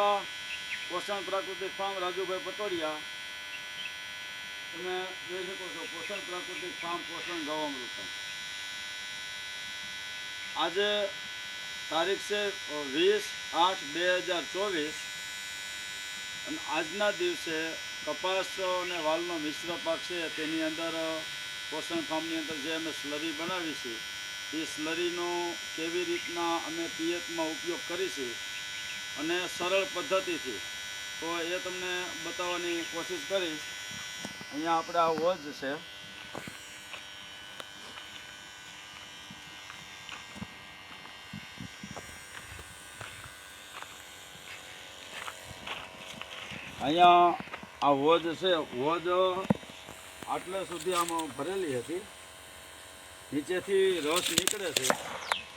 માતા, પોષણ પ્રાકૃતિક ફાર્મ રાજુભાઈ પટોડિયા તમે જોઈ શકો છો, પોષણ પ્રાકૃતિક ફાર્મ પોષણ ગૌઅમૃતમ આજે તારીખ છે વીસ આઠ બે હજાર ચોવીસ. અને આજના દિવસે કપાસ અને વાલનો મિશ્ર પાક છે, તેની અંદર પોષણ ફાર્મની અંદર જે અમે સ્લરી બનાવી છે, એ સ્લરીનો કેવી રીતના અમે પિયતમાં ઉપયોગ કરીશું અને સરળ પદ્ધતિથી. તો એ તમને બતાવવાની કોશિશ કરીશ. અહીંયા આપણે આ વજ છે. અહીંયા આ વોજ છે. વોજ આટલે સુધી આમાં ભરેલી હતી. નીચેથી રસ નીકળે છે.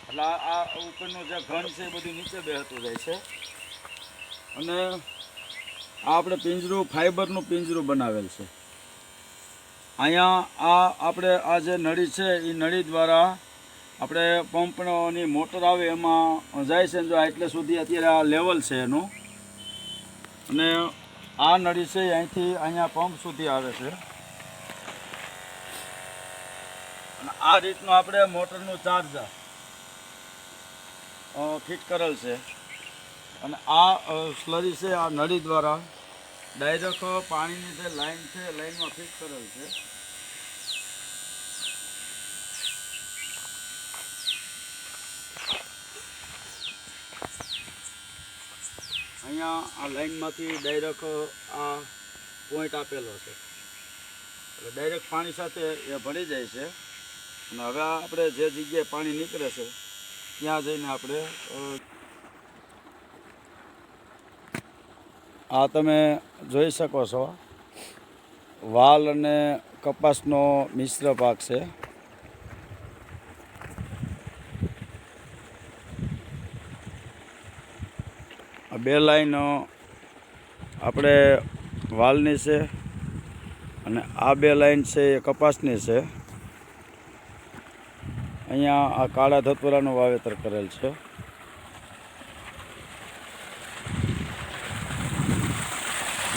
એટલે આ ઉપરનો જે ઘન છે એ બધું નીચે બેહતું જાય છે. અને આ આપણે પિંજરું, ફાઈબરનું પિંજરું બનાવેલ છે. અહીંયા આ આપણે આ જે નળી છે, એ નળી દ્વારા આપણે પંપની મોટર આવે એમાં જાય છે જો એટલે સુધી અત્યારે આ લેવલ છે એનું. અને આ નળી છે અહીંથી અહીંયા પંપ સુધી આવે છે. આ રીતનું આપણે મોટરનું ચાર્જર. ફિટ કરેલ છે. અને આ સ્લરી છે આ નળી દ્વારા. ડાયરેક્ટ પાણીની જે લાઈન છે લાઈનમાં ફિટ કરેલ છે. અહીંયા આ લાઈનમાંથી ડાયરેક્ટ આ પોઈન્ટ આપેલો છે. એટલે ડાયરેક્ટ પાણી સાથે એ ભળી જાય છે. અને હવે આપણે જે જગ્યાએ પાણી નીકળે છે ત્યાં જઈને આપણે આ તમે જોઈ શકો છો. વાલ અને કપાસનો મિશ્ર પાક છે. બે લાઈન આપણે વાલની છે અને આ બે લાઈન છે એ કપાસની છે. અહીંયા આ કાળા ધતુરાનું વાવેતર કરેલ છે.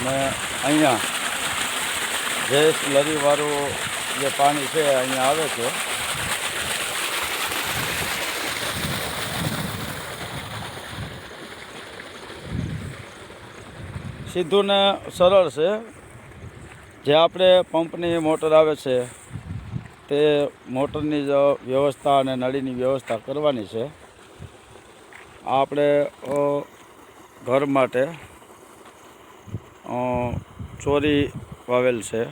ને અહીંયા જે સ્લરીવાળું જે પાણી છે અહીંયા આવે છે. સીધું ને સરળ છે. જે આપણે પંપની મોટર આવે છે તે મોટરની જ વ્યવસ્થા અને નળીની વ્યવસ્થા કરવાની છે. આપણે ઘર માટે ચોરી વાવેલ છે.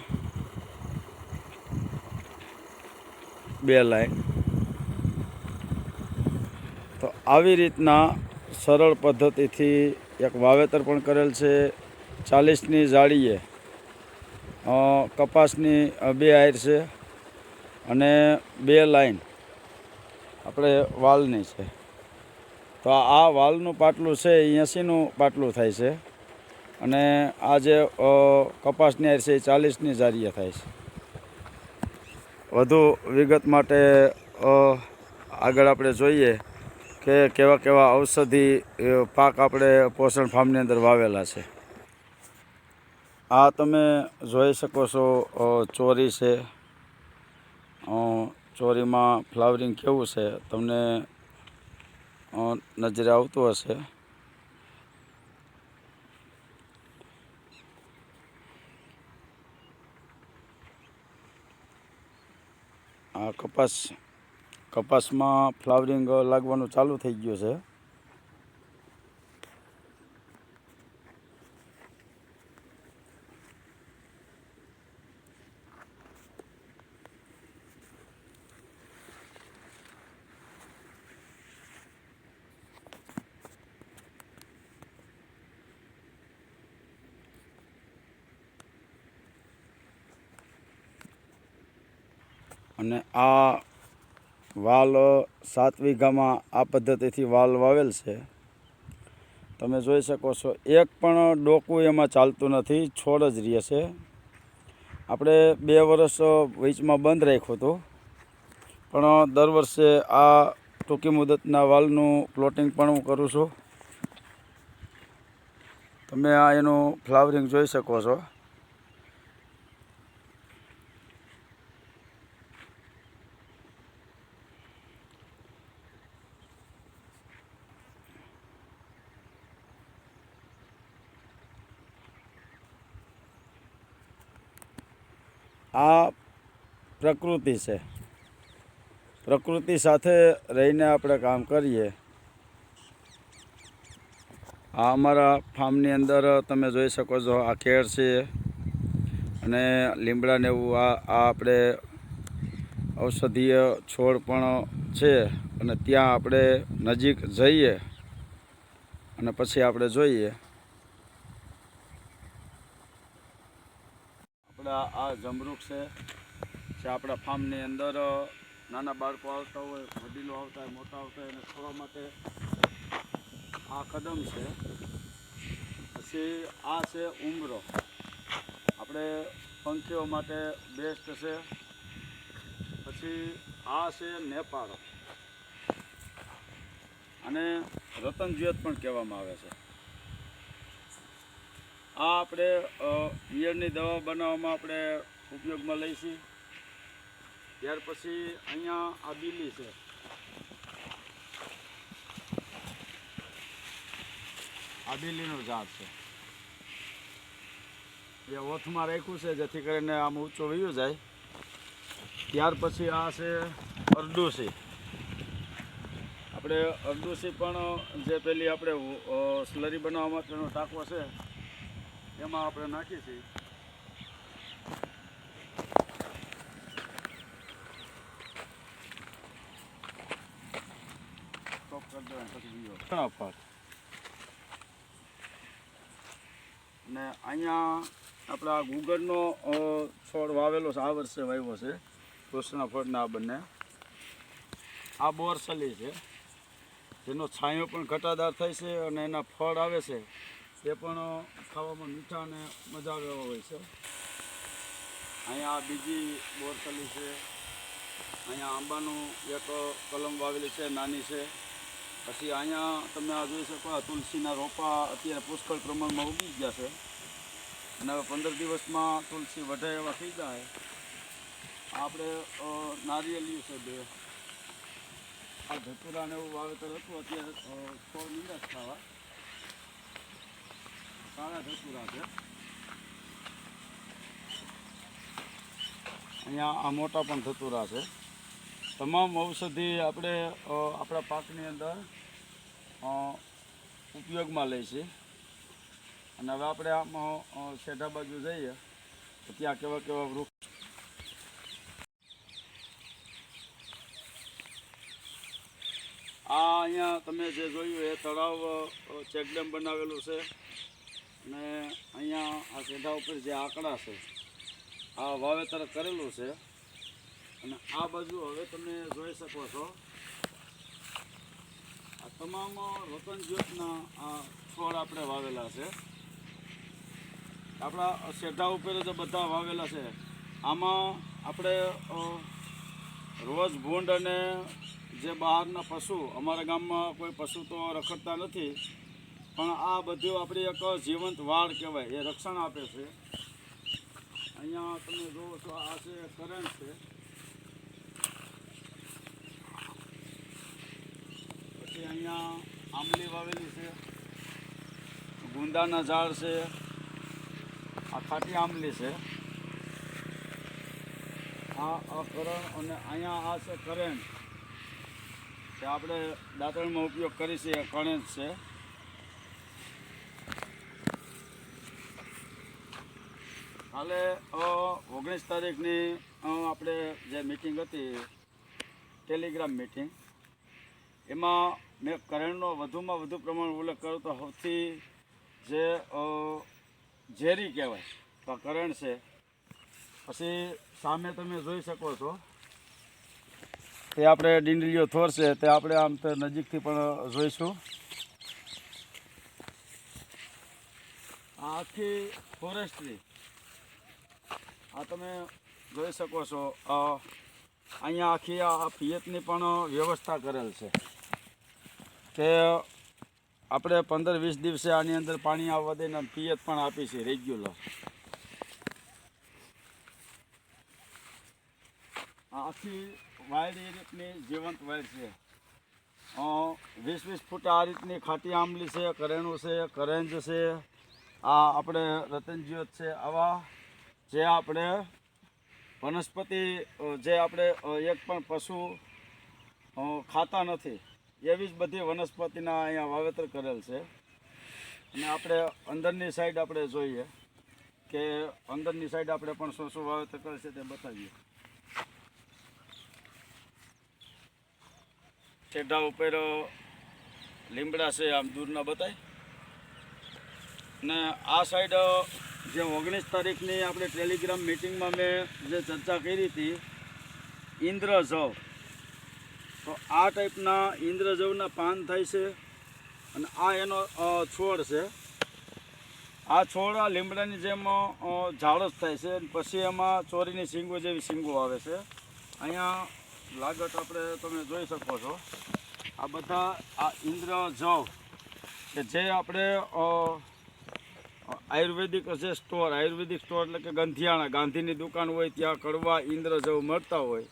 બે લાઈન. તો આવી રીતના સરળ પદ્ધતિથી એક વાવેતર પણ કરેલ છે. ચાલીસની જાળીએ કપાસની બે આયર છે. અને બે લાઈન. આપણે વાલની છે. તો આ વાલનું પાટલું છે, એ એંસીનું પાટલું થાય છે. અને આ જે કપાસની આર છે, એ ચાલીસની જારીએ થાય છે. વધુ વિગત માટે આગળ આપણે જોઈએ કે કેવા કેવા ઔષધિ પાક આપણે પોષણ ફાર્મની અંદર વાવેલા છે. આ તમે જોઈ શકો છો ચોરી છે ચોરીમાં ફ્લાવરિંગ કેવું છે? તમને નજરે આવતું હશે? આ કપાસ, કપાસમાં ફ્લાવરિંગ લાગવાનું ચાલુ થઈ ગયું છે. અને આ વાલ સાત વીઘામાં આ પદ્ધતિથી વાલ વાવેલ છે. તમે જોઈ શકો છો, એક પણ ડોકું એમાં ચાલતું નથી, છોડ જ રહે છે. આપણે બે વર્ષ વીચમાં બંધ રાખ્યું હતું, પણ દર વર્ષે આ ટૂંકી મુદતના વાલનું પ્લોટિંગ પણ હું કરું છું. તમે આ એનું ફ્લાવરિંગ જોઈ શકો છો. આ પ્રકૃતિ છે. પ્રકૃતિ સાથે રહીને આપણે કામ કરીએ. આ અમારા ફાર્મની અંદર તમે જોઈ શકો છો, આ ખેડ છે અને લીમડાને એવું આ આ આપણે ઔષધીય છોડ પણ છે અને ત્યાં આપણે નજીક જઈએ અને પછી આપણે જોઈએ. આ જમરૂખ છે, જે આપણા ફાર્મની અંદર નાના બાળકો આવતા હોય, વડીલો આવતા હોય, મોટા આવતા હોય, એને ખાવા માટે આ કદમ છે. પછી આ છે ઉમરો. આપણે પંખીઓ માટે બેસ્ટ છે. પછી આ છે નેપાળો. અને રતન જ્યોત પણ કહેવામાં આવે છે. આ આપણે ઈયળની દવા બનાવવામાં આપણે ઉપયોગમાં લઈશી. ત્યાર પછી અહીંયા આ બીલી છે. આ બીલીનું ઝાડ છે. એ ઓથમાં રાખ્યું છે જેથી કરીને આમ ઊંચો વયો જાય. ત્યાર પછી આ છે અરડુસી. આપણે અરડુસી પણ જે પેલી આપણે સ્લરી બનાવવા માટેનો ટાંકો છે એમાં આપણે નાખીએ છીએ. સ્ટોપ કરી દેવાનું પછી બીજો ઘણા પાક ને અહીંયા આપણા ગુગળનો છોડ વાવેલો છે આ વર્ષે વાવ્યો છે કૃષ્ણ ફળના બંને. આ બોરસલી છે. જેનો છાંયો પણ ઘટાદાર થાય છે અને એના ફળ આવે છે. તે પણ ખાવામાં મીઠા અને મજા એવા હોય છે. અહીંયા બીજી બોરસલી છે. અહીંયા આંબાનું એક કલમ વાવેલી છે, નાની છે. પછી અહીંયા તમે આ જોઈ શકો તુલસીના રોપા અત્યારે પુષ્કળ પ્રમાણમાં ઉગી ગયા છે. અને હવે પંદર દિવસમાં તુલસી વધે એવા થઈ જાય. આપણે નારિયેલિયું છે બે. આ ધતુરાને એવું વાવેતર હતું, અત્યારે છોડ જ ખાવા કાળા ધતુરા છે. અહીંયા આ મોટા પણ ધતુરા છે. તમામ ઔષધિ આપણે આપણા પાકની અંદર ઉપયોગમાં લઈ અને હવે આપણે આમ શેઢા બાજુ જઈએ, તો ત્યાં કેવા કેવા વૃક્ષ આ અહીંયા તમે જે જોયું એ તળાવ ચેકડેમ બનાવેલું છે. અને અહીંયા આ શેઢા ઉપર જે આંકડા છે, આ વાવેતર કરેલું છે. અને આ બાજુ હવે તમે જોઈ શકો છો, આ તમામ રતન જ્યોતના આ છોડ આપણે વાવેલા છે. આપણા શેઢા ઉપર જે બધા વાવેલા છે. આમાં આપણે રોજ ભૂંડ અને જે બહારના પશુ, અમારા ગામમાં કોઈ પશુ તો રખડતા નથી. પણ આ બધું આપણી એક જીવંત વાળ કહેવાય, એ રક્ષણ આપે છે. અહીંયા તમે જુઓ છો, આ છે કરંટ છે. પછી અહીંયા આંબલી વાવેલી છે, ગુંદાના ઝાડ છે, આ ખાટી આંબલી છે. આ આ કરણ અને અહીંયા આ છે કરેન્ટ આપણે દાંતણમાં ઉપયોગ કરી એ કણેજ છે. કાલે ઓગણીસ તારીખની આપણે જે મિટિંગ હતી ટેલિગ્રામ મિટિંગ એમાં મેં કરણનો વધુમાં વધુ પ્રમાણ ઉલ્લેખ કર્યો તો સૌથી જે ઝેરી કહેવાય, તો કરણ છે. પછી સામે તમે જોઈ શકો છો, તે આપણે ડીંડલીઓ થોર છે, તે આપણે આમ તો નજીકથી પણ જોઈશું. આખી ફોરેસ્ટ્રી આ તમે જોઈ શકો છો અહીંયા આખી આ પિયતની પણ વ્યવસ્થા કરેલ છે કે આપણે પંદર વીસ દિવસે આની અંદર પાણી આવવા દઈને પિયત પણ આપી છે રેગ્યુલર આખી વાયર એ રીતની જીવંત વાયર છે. વીસ વીસ ફૂટ આ રીતની ખાટી આંબલી છે, કરેણું છે, કરેંજ છે, આ આપણે રતનજીવત છે, આવા જે આપણે વનસ્પતિ જે આપણે એક પણ પશુ ખાતા નથી, એવી જ બધી વનસ્પતિના અહીંયા વાવેતર કરેલ છે. અને આપણે અંદરની સાઈડ આપણે જોઈએ કે અંદરની સાઈડ આપણે પણ શું શું વાવેતર કરે છે તે બતાવીએ. ઠેઠા ઉપર લીમડા છે, આમ દૂરના બતાય. ને આ સાઈડ જે ઓગણીસ તારીખની આપણે ટેલિગ્રામ મિટિંગમાં મેં જે ચર્ચા કરી હતી, ઇન્દ્રજવ. તો આ ટાઈપના ઇન્દ્રજવના પાન થાય છે અને આ એનો છોડ છે. આ છોડ આ લીમડાની જેમ જ થાય છે પછી એમાં ચોરીની શીંગો જેવી શીંગો આવે છે. અહીંયા લાગત આપણે તમે જોઈ શકો છો. આ બધા આ ઇન્દ્રજવ કે જે આપણે આયુર્વેદિક છે સ્ટોર. આયુર્વેદિક સ્ટોર એટલે કે ગંધિયાણા. ગાંધીની દુકાન હોય ત્યાં કડવા ઇન્દ્રજવ મળતા હોય.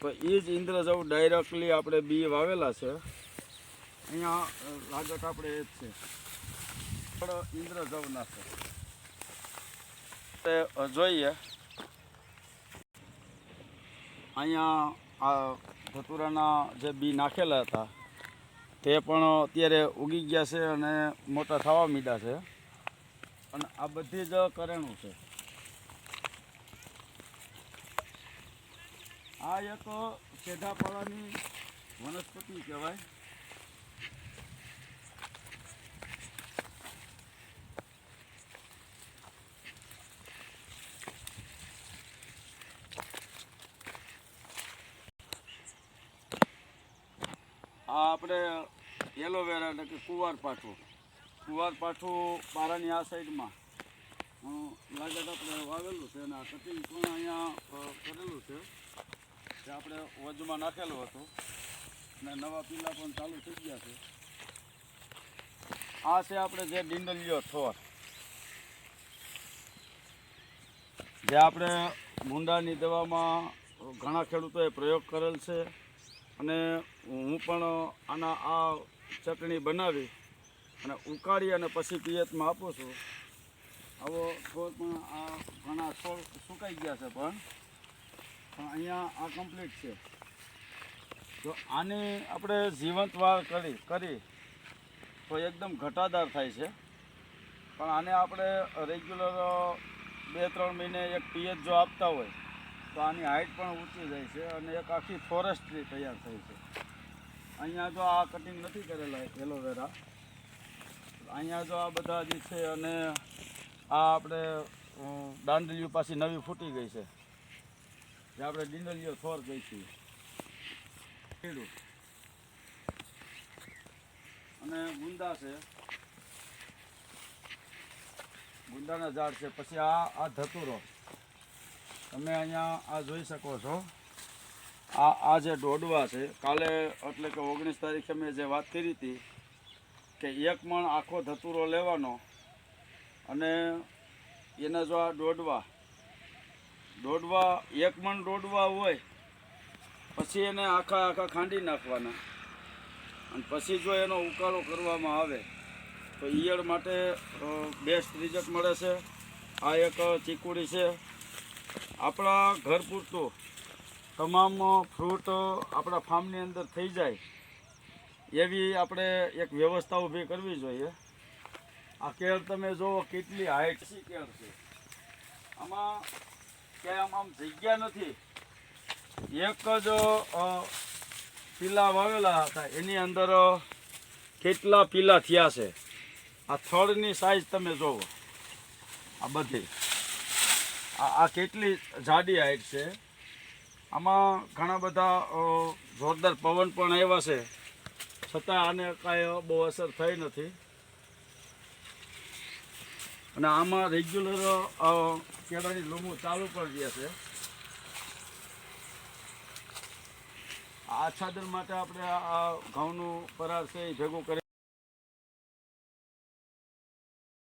તો એ જ ઇન્દ્રજવ ડાયરેક્ટલી આપણે બી વાવેલા છે. અહીંયા લાગત આપણે એ જ છે. ઇન્દ્રજવના છે. જોઈએ અહીંયા આ ધતુરાના જે બી નાખેલા હતા, તે પણ અત્યારે ઉગી ગયા છે અને મોટા થવા મીડા છે. અને આ બધી જ કરેણું છે. આ એક સેઢાપાળાની વનસ્પતિ કહેવાય. આ આપણે એલોવેરા એટલે કે કુવાર પાઠું કુવાર પાઠું પારાની આ સાઈડમાં. હું લાગત આપણે વાવેલું છે અને આ કટિંગ પણ અહીંયા કરેલું છે. જે આપણે વજમાં નાખેલું હતું. અને નવા પીલા પણ ચાલુ થઈ ગયા છે. આ છે આપણે જે ડિંડલિયો થોર. જે આપણે મુંડાની દવામાં ઘણા ખેડૂતોએ પ્રયોગ કરેલ છે. અને હું પણ આના આ ચટણી બનાવી અને ઉકાળી અને પછી પિયતમાં આપું છું. આવો છોડ પણ આ ઘણા છોડ સુકાઈ ગયા છે પણ પણ અહીંયા આ કમ્પ્લીટ છે. જો આની આપણે જીવંત વાળ કરી કરી, તો એકદમ ઘટાદાર થાય છે. પણ આને આપણે રેગ્યુલર બે, ત્રણ મહિને એક પિયત જો આપતા હોય, તો આની હાઇટ પણ ઊંચી જાય છે અને એક આખી ફોરેસ્ટ્રી તૈયાર થઈ છે. અહીંયા જો આ કટિંગ નથી કરેલા, એલોવેરા અહીંયા જો આ બધા જે છે અને આ આપણે દાંડલીઓ પાછી નવી ફૂટી ગઈ છે. જે આપણે ડીંડલીઓ થોર ગઈ છે. અને ગુંદા છે. ગુંદાના ઝાડ છે. પછી આ આ ધતુરો. તમે અહીંયા આ જોઈ શકો છો. આ આ જે ડોડવા છે. કાલે એટલે કે ઓગણીસ તારીખે મેં જે વાત કરી હતી કે એક મણ આખો ધતુરો લેવાનો અને એના જો આ દોડવા. દોડવા, એક મણ દોડવા હોય, પછી એને આખા આખા ખાંડી નાખવાના. અને પછી જો એનો ઉકાળો કરવામાં આવે, તો ઈયળ માટે બેસ્ટ રિઝલ્ટ મળે છે. આ એક ચીકુડી છે. આપણા ઘર પૂરતું તમામ ફ્રૂટ આપણા ફાર્મની અંદર થઈ જાય. એવી આપણે એક વ્યવસ્થા ઊભી કરવી જોઈએ. આ કેળ તમે જુઓ કેટલી હાઈટ છે કેળ છે. આમાં ક્યાંય આમ આમ જગ્યા નથી. એક જ પીલા વાવેલા હતા. એની અંદર કેટલા પીલા થયા છે. આ થડની સાઈઝ તમે જોવો આ બધી. આ કેટલી જાડી હાઈટ છે. આમાં ઘણા બધા જોરદાર પવન પણ આવ્યા છે. છતાં આને કાંઈ બહુ અસર થઈ નથી. અને આમાં રેગ્યુલર કેળાની લૂમો ચાલુ પણ રહ્યા છે. આચ્છાદન માટે આપણે આ ઘઉંનું પરાર છે એ ભેગું કરી